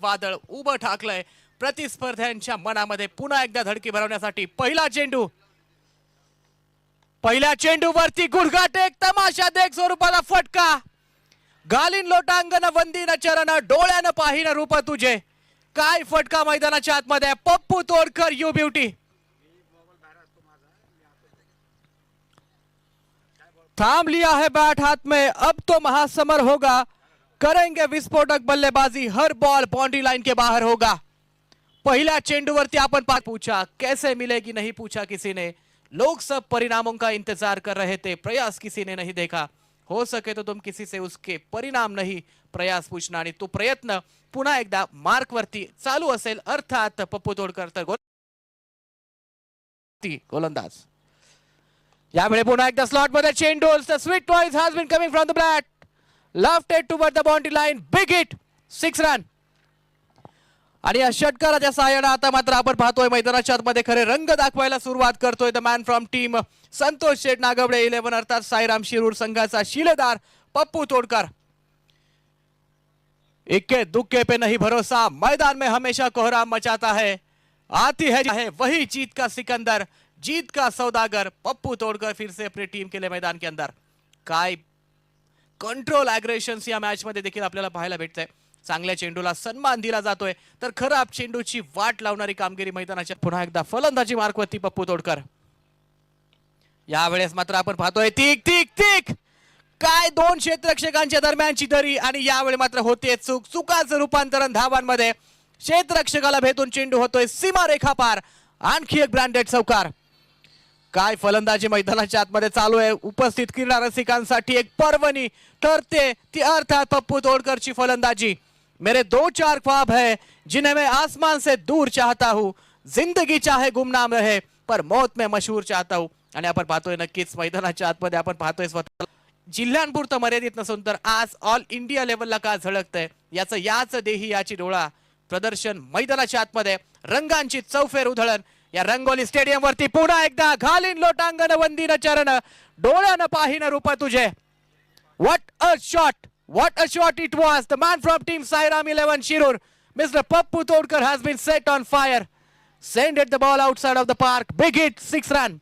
वादळ उभं ठाकलंय. प्रतिस्पर्ध्यांच्या मनामध्ये पुन्हा एकदा धडकी भरवण्यासाठी पहिला चेंडू. पहिल्या चेंडूवरती गुडघाट एक तमाशा देख स्वरूपाला फटका. गालीन लोटांगण वंदीन चरण डोळ्यानं पाहिन रूप तुझे. काय फटका मैदानाच्या आतमध्ये? Pappu Todkar you beauty. थाम लिया है बैट हाथ में अब तो महासमर होगा. करेंगे विस्फोटक बल्लेबाजी हर बॉल बाउंड्री लाइन के बाहर होगा। पहिल्या चेंडूवरती आपण पाक पूछा कैसे मिलेगी नहीं पूछा किसी ने। लोग सब परिणामों का इंतजार कर रहे थे प्रयास किसी ने नहीं देखा। हो सके तो तुम किसी से उसके परिणाम नहीं प्रयास पूछना आणि तो प्रयत्न पुन्हा एकदा मार्क वरती चालू असेल अर्थात पप्पू तोडकर तर गोलंदाज. यावेळी पुन्हा एकदा स्लॉटमध्ये चेंडू the sweet toys has been coming from the bat left at toward the boundary line big hit six run आणि या षटकाराच्या सहाय्यानं आता मात्र आपण पाहतोय मैदानाच्या आतमध्ये खरे रंग दाखवायला सुरुवात करतोय. The man from team Santosh Sheth Nagwade eleven अर्थात साईराम शिरूर संघाचा शिलेदार पप्पू तोडकर. इक्के दुक्के पे नहीं भरोसा. मैदान में हमेशा कोहराम मचाता है. आती है है. वही जीत का सिकंदर जीत का सौदागर. पप्पू तोडकर फिर से अपनी टीम के लिए मैदान के अंदर. काय कंट्रोल ॲग्रेशन्स या मॅचमध्ये देखील आपल्याला पाहायला भेटतंय. चांगल्या चेंडूला सन्मान दिला जातोय. तर खराब चेंडूची वाट लावणारी कामगिरी मैदानाच्या पुन्हा एकदा फलंदाजी मार्कवरती पप्पू तोडकर. यावेळेस मात्र आपण पाहतोय तिक तिक तिक! काय दोन क्षेत्ररक्षकांच्या दरम्यानची दरी आणि यावेळी मात्र होते चूक. चुकाचं रूपांतरण धावांमध्ये. क्षेत्ररक्षकाला भेटून चेंडू होतोय सीमा रेखा पार. आणखी एक ब्रँडेड चौकार. काय फलंदाजी मैदानाच्या आतमध्ये चालू आहे. उपस्थित क्रीडा रसिकांसाठी एक पर्वणी. ठरते ती अर्थात पप्पू तोडकरची फलंदाजी. मेरे दो चार ख्वाब है जिन्हें मैं आसमान से दूर चाहता हूँ. जिंदगी चाहे गुमनाम रहे पर मौत में मशहूर चाहता हूँ. आणि आपण पाहतोय नक्कीच मैदानाच्या आतमध्ये आपण पाहतोय स्वतः. जिल्ह्यांपुरतं मर्यादित नसून तर आज ऑल इंडिया लेवलला का झळकतंय? याचं याच देही याची डोळा. प्रदर्शन मैदानाच्या आतमध्ये. रंगांची चौफेर उधळण. या रंगोली स्टेडियम वरती पुन्हा एकदा घालीन लोटांगण वंदीन चरण डोळ्यानं पाहिन रूप तुझे What a shot! What a shot it was! The man from Team Sairam 11 Shirur, Mr. Pappu Todkar has been set on fire. Send it the ball outside of the park. Big hit, six run.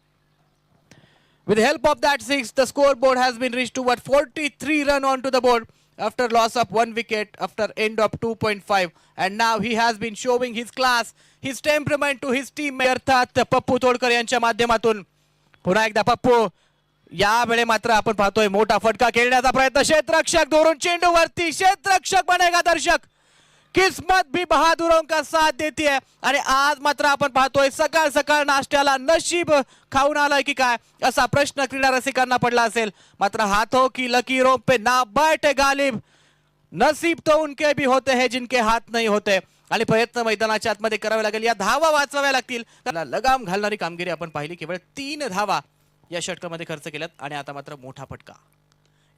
With the help of that six, the scoreboard has been reached to what 43 run onto the board after loss of one wicket after end of 2.5. And now he has been showing his class, his temperament to his team. अर्थात पप्पू तोडकर यांच्या माध्यमातून पुन्हा एकदा पप्पू यावेळी मात्र आपण पाहतोय मोठा फटका खेळण्याचा प्रयत्न क्षेत्ररक्षक धोरून चेंडू वरती क्षेत्ररक्षक बनेगा दर्शक किस्मत भी बहादुरों का साथ देती है। आणि आज मात्र आपण पाहतोय सकाळ सकाळ नाश्त्याला नशीब खाऊन आलाय की काय? असा प्रश्न क्रीडा रसिकांना पडला असेल. मात्र हाथों की लकीरों पे ना बैठे गालिब नसीब तो उनके भी होते है जिनके हात नाही होते. आणि प्रयत्न मैदानाच्या आतमध्ये करावे लागेल. या धावा वाचवाव्या लागतील. लगाम घालणारी कामगिरी आपण पाहिली. केवळ तीन धावा या षटकामध्ये खर्च केल्यात. आणि आता मात्र मोठा फटका.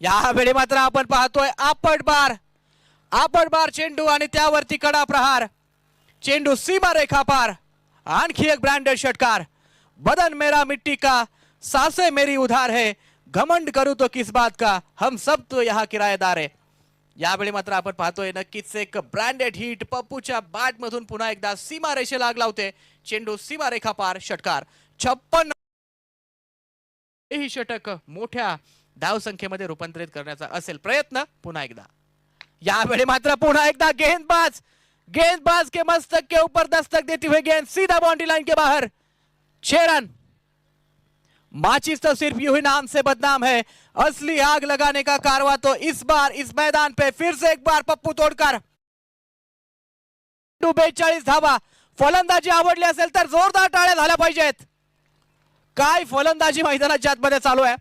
यावेळी मात्र आपण पाहतोय आपट बार आपण बार चेंडू आणि त्यावरती कडा प्रहार. चेंडू सीमा रेखा पार. आणखी एक ब्रँडेड षटकार. बदन मेरा मिट्टी का सासे मेरी उधार है. घमंड करू तो किस बात का हम सब तो यहाँ किरायेदार है. यावेळी मात्र आपण पाहतोय नक्कीच एक ब्रँडेड हिट पप्पूच्या बॅट मधून पुन्हा एकदा सीमा रेषेला आग लावते. चेंडू सीमा रेखा पार षटकार. छप्पन ही षटक मोठ्या धावसंख्येमध्ये रूपांतरित करण्याचा असेल प्रयत्न पुन्हा एकदा. यावेळी मात्र पुन्हा एकदा गेंदबाज गेंदबाज के मस्तक के ऊपर दस्तक देती हुई गेंद सीधा बाउंड्री लाइन के बाहर. छह रन. माचिस तो सिर्फ यू ही नाम से बदनाम है। असली आग लगाने का कारवा तो इस बार इस मैदान पे फिर से एक बार पप्पू तोडकर. बेचाळीस धावा. फलंदाजी आवडली असेल तर जोरदार टाळ्या झाल्या पाहिजेत. काय फलंदाजी मैदानाच्या आतमध्ये चालू आहे?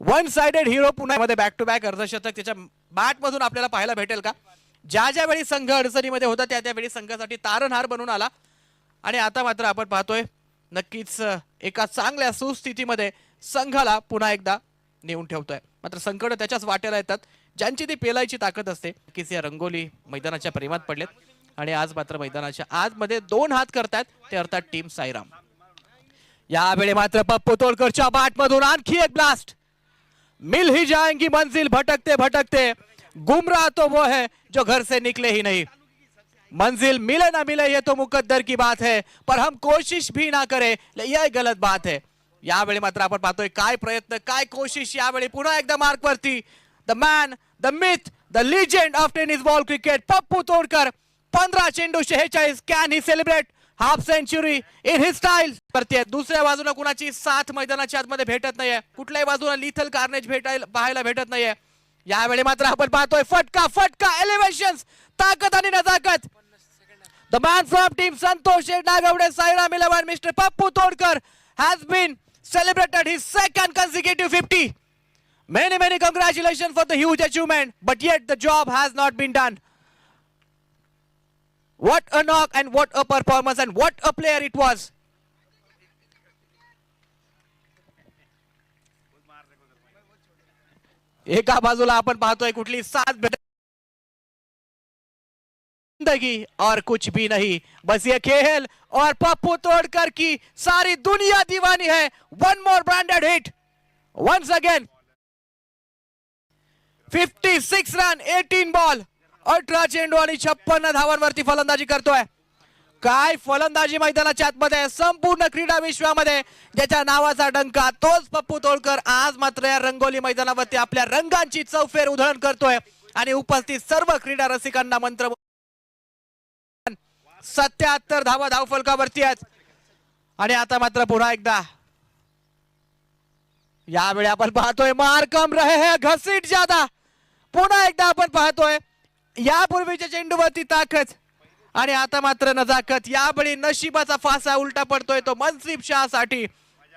वन सायडेड हिरो पुन्हा मध्ये बॅक टू बॅक अर्धशतक. त्याच्या बॅट मधून आपल्याला पाहायला भेटेल का? ज्या ज्या वेळी संघ अडचणीमध्ये होता त्या त्यावेळी संघासाठी तारणहार बनून आला. आणि आता मात्र आपण पाहतोय नक्कीच एका चांगल्या सुस्थितीमध्ये संघाला पुन्हा एकदा नेऊन ठेवतोय. मात्र संकट त्याच्याच वाटेला येतात ज्यांची ती पेलायची ताकद असते. नक्कीच या रंगोली मैदानाच्या प्रेमात पडलेत. आणि आज मात्र मैदानाच्या आतमध्ये दोन हात करतायत ते अर्थात टीम साईराम. यावेळी मात्र पप्पू तोडकरच्या बाट मधून आणखी एक ब्लास्ट मिल ही जाएँगी मंजिल, भटकते भटकते। गुमराह तो वो है जो घर से निकले ही नहीं। मंजिल मिले ना मिले, ये तो मुकद्दर की बात है। पर हम कोशिश भी ना करें यह गलत बात है। यावेळी मात्र आपण पाहतोय काय प्रयत्न, काय कोशिश यावेळी पुन्हा मार्क वरती the man, the myth, the legend of tennis ball cricket, Pappu Todkar पंधरा चेंडू शेहेचाळीस can he celebrate. Half century in his style करते दुसऱ्या बाजूला कुणाची साथ मैदानाच्या आतमध्ये भेटत नाहीये कुठल्याही बाजूला लिथल कार्नेज भेटायला पाहायला भेटत नाहीये यावेळी मात्र आपण पाहतोय फटका फटका एलिव्हेशन ताकद आणि नजाकत the man from team Santosh Nagwade Sairam eleven mister Pappu Todkar has been celebrated his second consecutive fifty many many congratulation for the huge achievement, but yet the job has not been done. What a knock and what a performance and what a player it was. एका बाजूला साथ भेट ज़िंदगी और कुछ भी नहीं। बस ये खेल और पप्पू तोड़कर की सारी दुनिया दीवानी है। One more branded hit once again 56 run 18 ball अठरा चेंडू आणि छप्पन्न धावांवरती फलंदाजी करते करतोय. काय फलंदाजी मैदानाच्या आतमध्ये संपूर्ण क्रीडा विश्वामध्ये ज्याच्या नावाचा डंका तोच पप्पू तोडकर आज मात्र या रंगोली मैदानावरती आपल्या रंगांची चौफेर उधळण करतोय. आणि उपस्थित सर्व क्रीडा रसिकांना मंत्र सत्याहत्तर धावा धावफलकावरती आहेत. आणि आता मात्र पुन्हा एकदा यावेळी आपण पाहतोय मार कम रहे है घसीट ज्यादा पुन्हा एकदा आपण पाहतोय यापूर्वीच्या चेंडूवरती ताकद. आणि आता मात्र नजाकत. यावेळी नशिबाचा फासा उलटा पडतोय तो मनसीब शाहसाठी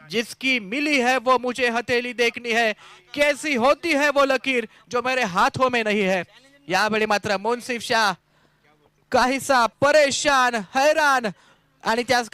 जिसकी मिली है वो मुझे हथेली देखनी है. कैसी होती है वो लकीर जो मेरे हाथों में नहीं है. यावेळी मात्र मुन्सिफ शाह काहीसा परेशान हैरान आणि त्याच